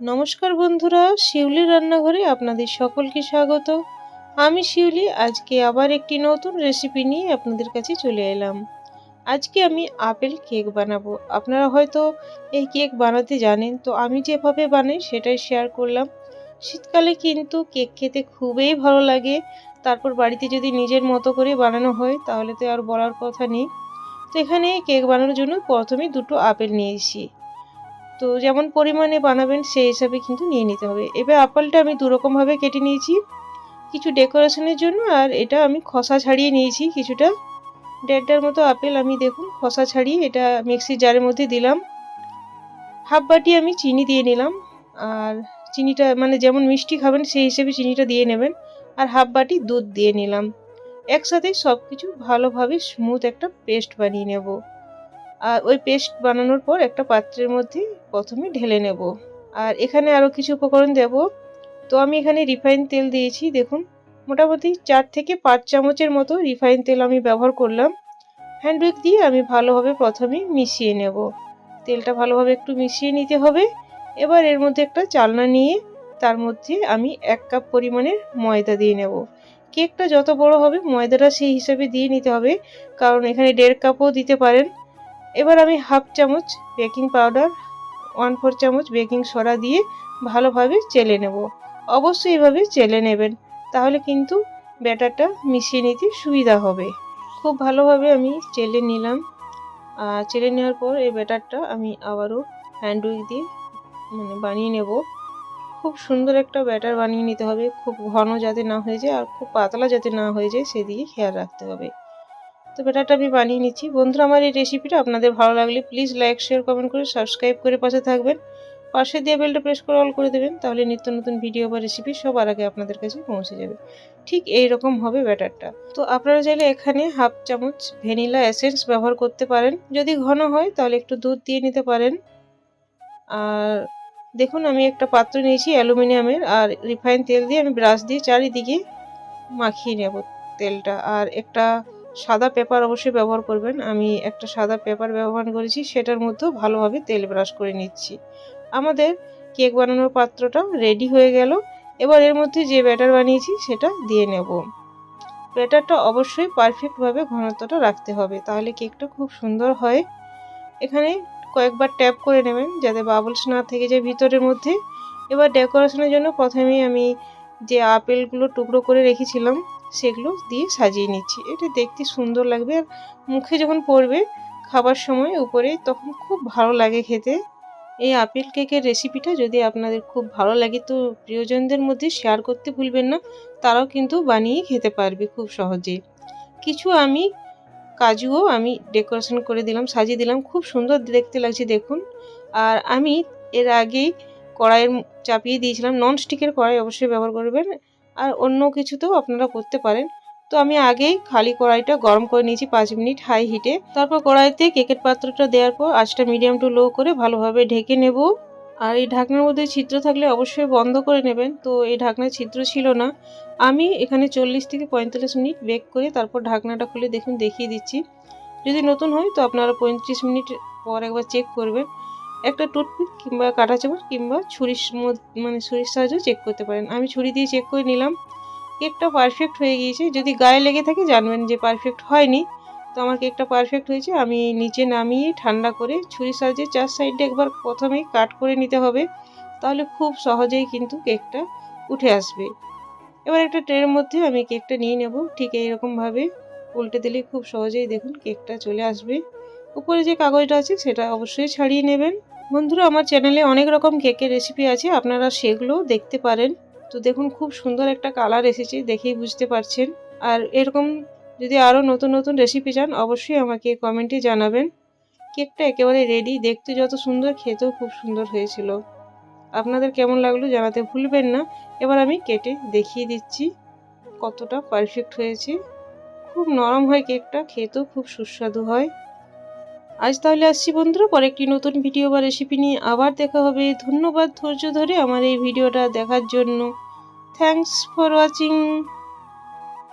নমস্কার বন্ধুরা, শিউলি রান্নাঘরে আপনাদের সকলকে স্বাগত। আমি শিউলি, আজকে আবার একটি নতুন রেসিপি নিয়ে আপনাদের কাছে চলে এলাম। আজকে আমি আপেল কেক বানাবো। আপনারা হয়তো এই কেক বানাতে জানেন, তো আমি যেভাবে বানাই সেটাই শেয়ার করলাম। শীতকালে কিন্তু কেক খেতে খুবই ভালো লাগে। তারপর বাড়িতে যদি নিজের মতো করে বানানো হয়, তাহলে তো আর বলার কথা নেই। তো এখানে কেক বানানোর জন্য প্রথমে দুটো আপেল নিয়েছি। তো যেমন পরিমাণে বানাবেন সেই হিসাবে কিন্তু নিয়ে নিতে হবে। এবার আপেলটা আমি দুরকমভাবে কেটে নিয়েছি কিছু ডেকোরেশনের জন্য, আর এটা আমি খসা ছাড়িয়ে নিয়েছি কিছুটা। দেড়টার মতো আপেল আমি দেখুন খসা ছাড়িয়ে এটা মিক্সির জারের মধ্যে দিলাম। হাফ বাটি আমি চিনি দিয়ে নিলাম, আর চিনিটা মানে যেমন মিষ্টি খাবেন সেই হিসেবে চিনিটা দিয়ে নেবেন, আর হাফ বাটি দুধ দিয়ে নিলাম। একসাথে সব কিছু ভালোভাবে স্মুথ একটা পেস্ট বানিয়ে নেব। আর ওই পেস্ট বানানোর পর একটা পাত্রের মধ্যে প্রথমে ঢেলে নেব। আর এখানে আরও কিছু উপকরণ দেব। তো আমি এখানে রিফাইন তেল দিয়েছি, দেখুন। মোটামুটি চার থেকে পাঁচ চামচের মতো রিফাইন তেল আমি ব্যবহার করলাম। হ্যান্ড দিয়ে আমি ভালোভাবে প্রথমে মিশিয়ে নেব। তেলটা ভালোভাবে একটু মিশিয়ে নিতে হবে। এবার এর মধ্যে একটা চালনা নিয়ে তার মধ্যে আমি এক কাপ পরিমাণের ময়দা দিয়ে নেব। কেকটা যত বড় হবে ময়দাটা সেই হিসাবে দিয়ে নিতে হবে। কারণ এখানে দেড় কাপও দিতে পারেন। এবার আমি হাফ চামচ বেকিং পাউডার ওয়ান ফোর চামচ বেকিং সোডা দিয়ে ভালোভাবে চেলে নেব। অবশ্যই এভাবে চেলে নেবেন, তাহলে কিন্তু ব্যাটারটা মিশিয়ে নিতে সুবিধা হবে। খুব ভালোভাবে আমি চেলে নিলাম। চেলে নেওয়ার পর এই ব্যাটারটা আমি আবারও হ্যান্ড উইক দিয়ে মানে বানিয়ে নেব। খুব সুন্দর একটা ব্যাটার বানিয়ে নিতে হবে। খুব ঘন যাতে না হয়ে যায় আর খুব পাতলা যাতে না হয়ে যায় সেদিকে খেয়াল রাখতে হবে। তো ব্যাটারটা আমি বানিয়ে নিচ্ছি। বন্ধুরা, আমার এই রেসিপিটা আপনাদের ভালো লাগলে প্লিজ লাইক শেয়ার কমেন্ট করে সাবস্ক্রাইব করে পাশে থাকবেন। পাশে দিয়ে বেলটা প্রেস করে অল করে দেবেন, তাহলে নিত্য নতুন ভিডিও বা রেসিপি সবার আগে আপনাদের কাছে পৌঁছে যাবে। ঠিক এই রকম হবে ব্যাটারটা। তো আপনারা চাইলে এখানে হাফ চামচ ভ্যানিলা এসেন্স ব্যবহার করতে পারেন। যদি ঘন হয়, তাহলে একটু দুধ দিয়ে নিতে পারেন। আর দেখুন, আমি একটা পাত্র নিয়েছি অ্যালুমিনিয়ামের, আর রিফাইন তেল দিয়ে আমি ব্রাশ দিয়ে চারিদিকে মাখিয়ে নেব তেলটা। আর একটা সাদা পেপার অবশ্যই ব্যবহার করবেন। আমি একটা সাদা পেপার ব্যবহার করেছি, সেটার মধ্যেও ভালোভাবে তেল ব্রাশ করে নিচ্ছি। আমাদের কেক বানানোর পাত্রটা রেডি হয়ে গেল। এবার এর মধ্যে যে ব্যাটার বানিয়েছি, সেটা দিয়ে নেব। ব্যাটারটা অবশ্যই পারফেক্টভাবে ঘনত্বটা রাখতে হবে, তাহলে কেকটা খুব সুন্দর হয়। এখানে কয়েকবার ট্যাপ করে নেবেন, যাতে বাবলস না থেকে যায় ভিতরের মধ্যে। এবার ডেকোরেশনের জন্য প্রথমেই আমি যে আপেলগুলো টুকরো করে রেখেছিলাম সেগুলো দিয়ে সাজিয়ে নিচ্ছি। এটা দেখতে সুন্দর লাগবে আর মুখে যখন পড়বে খাবার সময় উপরে তখন খুব ভালো লাগে খেতে। এই আপেল কেকের রেসিপিটা যদি আপনাদের খুব ভালো লাগে তো প্রিয়জনদের মধ্যে শেয়ার করতে ভুলবেন না। তারাও কিন্তু বানিয়ে খেতে পারবে খুব সহজে। কিছু আমি কাজুও আমি ডেকোরেশন করে দিলাম, সাজিয়ে দিলাম। খুব সুন্দর দেখতে লাগছে দেখুন। আর আমি এর আগেই কড়াইয়ের চাপিয়ে দিয়েছিলাম। নন স্টিকের কড়াই অবশ্যই ব্যবহার করবেন। আর অন্য কিছুতেও আপনারা করতে পারেন। তো আমি আগেই খালি কড়াইটা গরম করে নিয়েছি পাঁচ মিনিট হাই হিটে। তারপর কড়াইতে কেকের পাত্রটা দেওয়ার পর আঁচটা মিডিয়াম টু লো করে ভালোভাবে ঢেকে নেব। আর এই ঢাকনার মধ্যে ছিদ্র থাকলে অবশ্যই বন্ধ করে নেবেন। তো এই ঢাকনার ছিদ্র ছিল না। আমি এখানে চল্লিশ থেকে পঁয়তাল্লিশ মিনিট বেক করে তারপর ঢাকনাটা খুলে দেখুন দেখিয়ে দিচ্ছি। যদি নতুন হয় তো আপনারা পঁয়ত্রিশ মিনিট পর একবার চেক করবেন। একটা টুথপিক কিংবা কাঁটা চামচ কিংবা ছুরির মানে ছুরির সাহায্যে চেক করতে পারেন। আমি ছুরি দিয়ে চেক করে নিলাম। কেকটা পারফেক্ট হয়ে গিয়েছে। যদি গায়ে লেগে থাকে জানবেন যে পারফেক্ট হয়নি। তো আমার কেকটা পারফেক্ট হয়েছে। আমি নিচে নামিয়ে ঠান্ডা করে ছুরির সাহায্যে চার সাইডে একবার প্রথমেই কাট করে নিতে হবে। তাহলে খুব সহজেই কিন্তু কেকটা উঠে আসবে। এবার একটা ট্রের মধ্যে আমি কেকটা নিয়ে নেব। ঠিক এইরকমভাবে উল্টে দিলে খুব সহজেই দেখুন কেকটা চলে আসবে। উপরে যে কাগজটা আছে সেটা অবশ্যই ছাড়িয়ে নেবেন। বন্ধুরা, আমার চ্যানেলে অনেক রকম কেকের রেসিপি আছে, আপনারা সেগুলো দেখতে পারেন। তো দেখুন, খুব সুন্দর একটা কালার এসেছে, দেখেই বুঝতে পারছেন। আর এরকম যদি আরও নতুন নতুন রেসিপি চান, অবশ্যই আমাকে কমেন্টে জানাবেন। কেকটা একেবারে রেডি দেখতে যত সুন্দর, খেতেও খুব সুন্দর হয়েছিল। আপনাদের কেমন লাগল জানাতে ভুলবেন না। এবার আমি কেটে দেখিয়ে দিচ্ছি, কতটা পারফেক্ট হয়েছে। খুব নরম হয় কেকটা, খেতেও খুব সুস্বাদু হয়। আজ তাহলে আসছি বন্ধুরা, পরে একটি নতুন ভিডিও বা রেসিপি নিয়ে আবার দেখা হবে। ধন্যবাদ ধৈর্য ধরে আমার এই ভিডিওটা দেখার জন্য। Thanks for watching